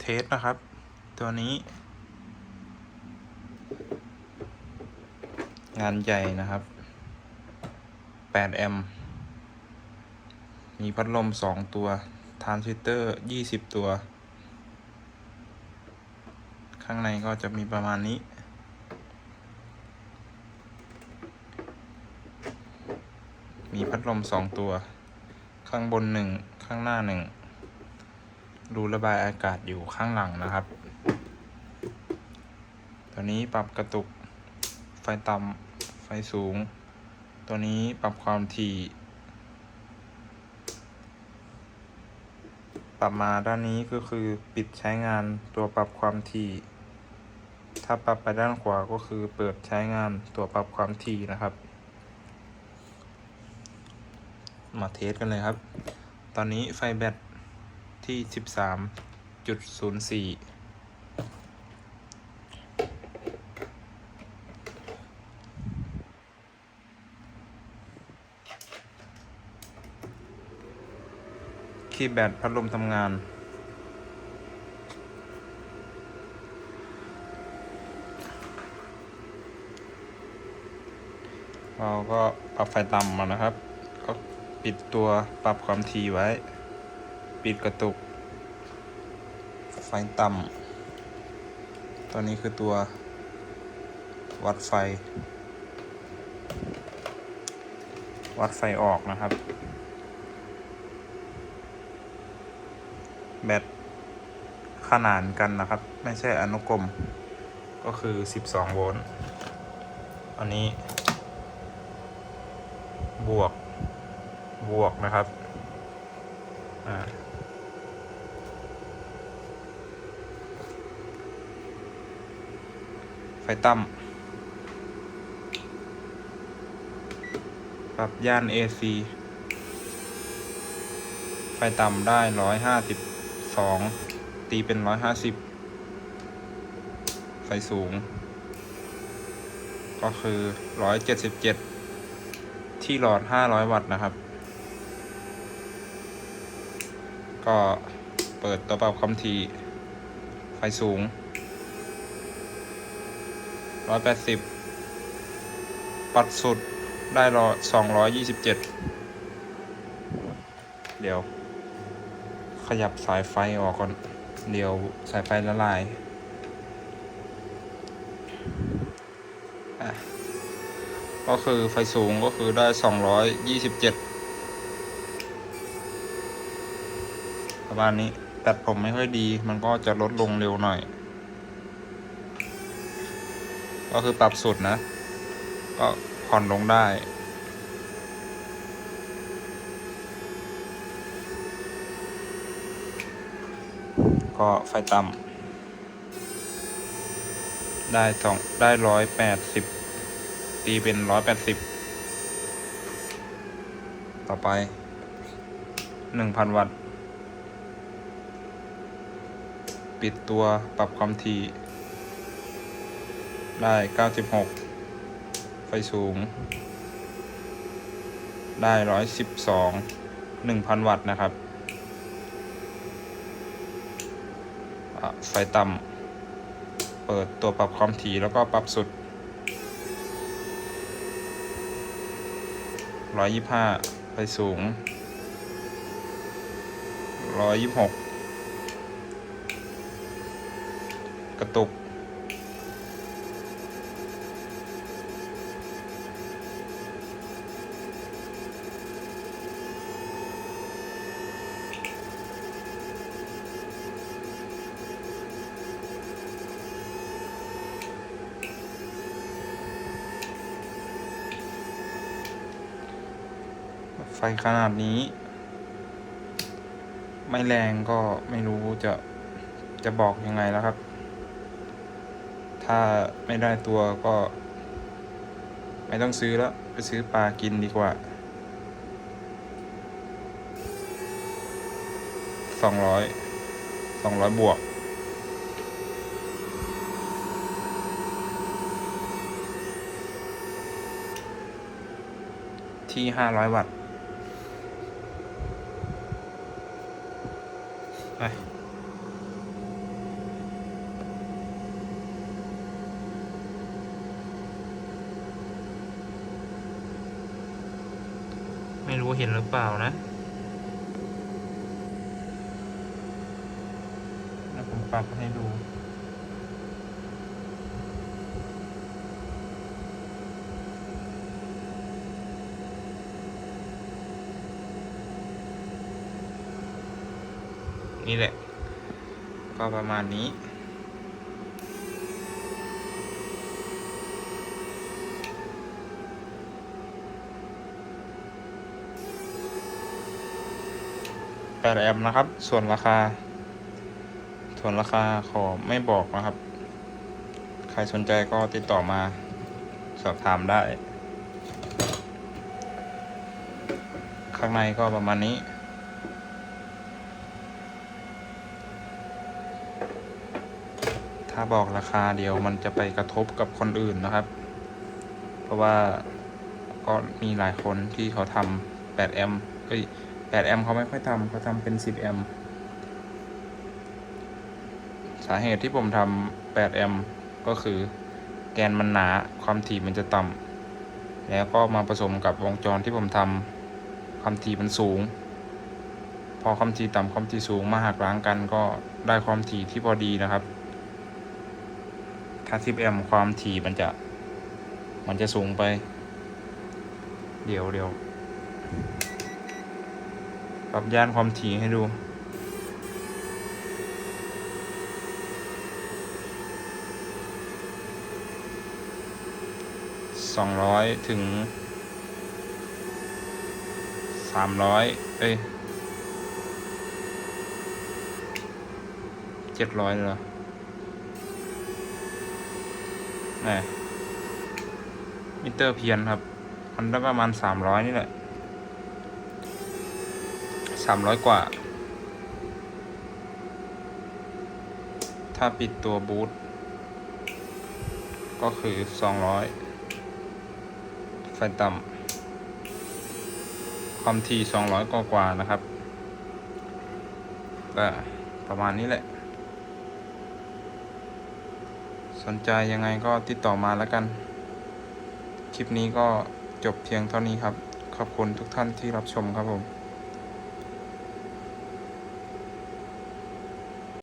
เทสนะครับ ตัวนี้ งานใหญ่นะครับ8แอมมีพัดลม 2 ตัวทรานซิสเตอร์ 20 ตัว ข้างในก็จะมีประมาณนี้ มีพัดลม 2 ตัว ข้างบน 1 ข้างหน้า 1 รูระบายอากาศอยู่ข้างหลังนะครับ ตัวนี้ปรับกระตุกไฟต่ำไฟสูง ตัวนี้ปรับความถี่ ปรับมาด้านนี้ก็คือปิดใช้งานตัวปรับความถี่ ถ้าปรับไปด้านขวาก็คือเปิดใช้งานตัวปรับความถี่นะครับ มาเทสกันเลยครับ ตอนนี้ไฟแบต ที่13.04คีย์แบตพัดลมทำงานเราก็ปรับไฟต่ำมานะครับ ก็ปิดตัวปรับความถี่ไว้ ปิดกระตุก ไฟต่ำตัวนี้คือตัววัดไฟ วัดไฟออกนะครับ แบตขนานกันนะครับ ไม่ใช่อนุกรม ก็คือ 12 โวลต์อันนี้ บวก บวกนะครับ อ่า ไฟ ต่ำปรับย่าน AC ไฟต่ำได้ร้อยห้าสิบสองตีเป็นร้อยห้าสิบไฟสูง ก็คือร้อยเจ็ดสิบเจ็ดที่หลอดห้าร้อยวัตต์นะครับ ก็เปิดตัวปรับความถี่ไฟสูง ร้อยแปดสิบปัดสุดได้รอสองร้อยยี่สิบเจ็ดเดี๋ยว ขยับสายไฟออกก่อน เดี๋ยวสายไฟละลายอะก็คือไฟสูงก็คือได้สองร้อยยี่สิบเจ็ดประมาณนี้แต่ผมไม่ค่อยดีมันก็จะลดลงเร็วหน่อย ก็คือปรับสุดนะ ก็ผ่อนลงได้ก็ไฟต่ำได้สองได้ร้อยแปดสิบตีเป็นร้อยแปดสิบต่อไปหนึ่งพันวัตต์ ปิดตัวปรับความถี่ ได้เก้าสิบหกไฟสูง ได้ร้อยสิบสองหนึ่งพันวัตต์นะครับไฟต่ำ เปิดตัวปรับความถี่แล้วก็ปรับสุดร้อยยี่ห้าไฟสูงร้อยยี่หกกระตุก ไฟขนาดนี้ ไม่แรงก็ไม่รู้จะจะบอกยังไงแล้วครับ ถ้าไม่ได้ตัวก็ ไม่ต้องซื้อแล้ว ไปซื้อปลากินดีกว่าสองร้อยสองร้อยบวกที่ห้าร้อยวัตต์ ไปไม่รู้เห็นหรือเปล่านะแล้วผมปรับให้ดู นี่แหละ ก็ประมาณนี้ แปดแอมป์นะครับ ส่วนราคา ส่วนราคาขอไม่บอกนะครับ ใครสนใจก็ติดต่อมาสอบถามได้ ข้างในก็ประมาณนี้ ถ้าบอกราคาเดียวมันจะไปกระทบกับคนอื่นนะครับ เพราะว่าก็มีหลายคนที่เขาทำ8แอมป์เอ้ย8แอมป์เขาไม่ค่อยทำเขาทำเป็น 10แอมป์สาเหตุที่ผมทำ8แอมป์ก็คือแกนมันหนาความถี่มันจะต่ำแล้วก็มาผสมกับวงจรที่ผมทำความถี่มันสูง พอความถี่ต่ำความถี่สูงมาหักล้างกันก็ได้ความถี่ที่พอดีนะครับ ถ้า10แอมป์ความถี่มันจะ มันจะสูงไป เดี๋ยวเดี๋ยวปรับย่านความถี่ให้ดูสองร้อยถึงสามร้อยเอ้ยเจ็ดร้อยเลยเหรอ แหมมิเตอร์เพียนครับ มันได้ประมาณสามร้อยนี่แหละสามร้อยกว่า ถ้าปิดตัวบูทก็คือสองร้อยไฟต่ำความถี่สองร้อยกว่านะครับก็ประมาณนี้แหละ สนใจยังไงก็ติดต่อมาแล้วกัน คลิปนี้ก็จบเพียงเท่านี้ครับ ขอบคุณทุกท่านที่รับชมครับผม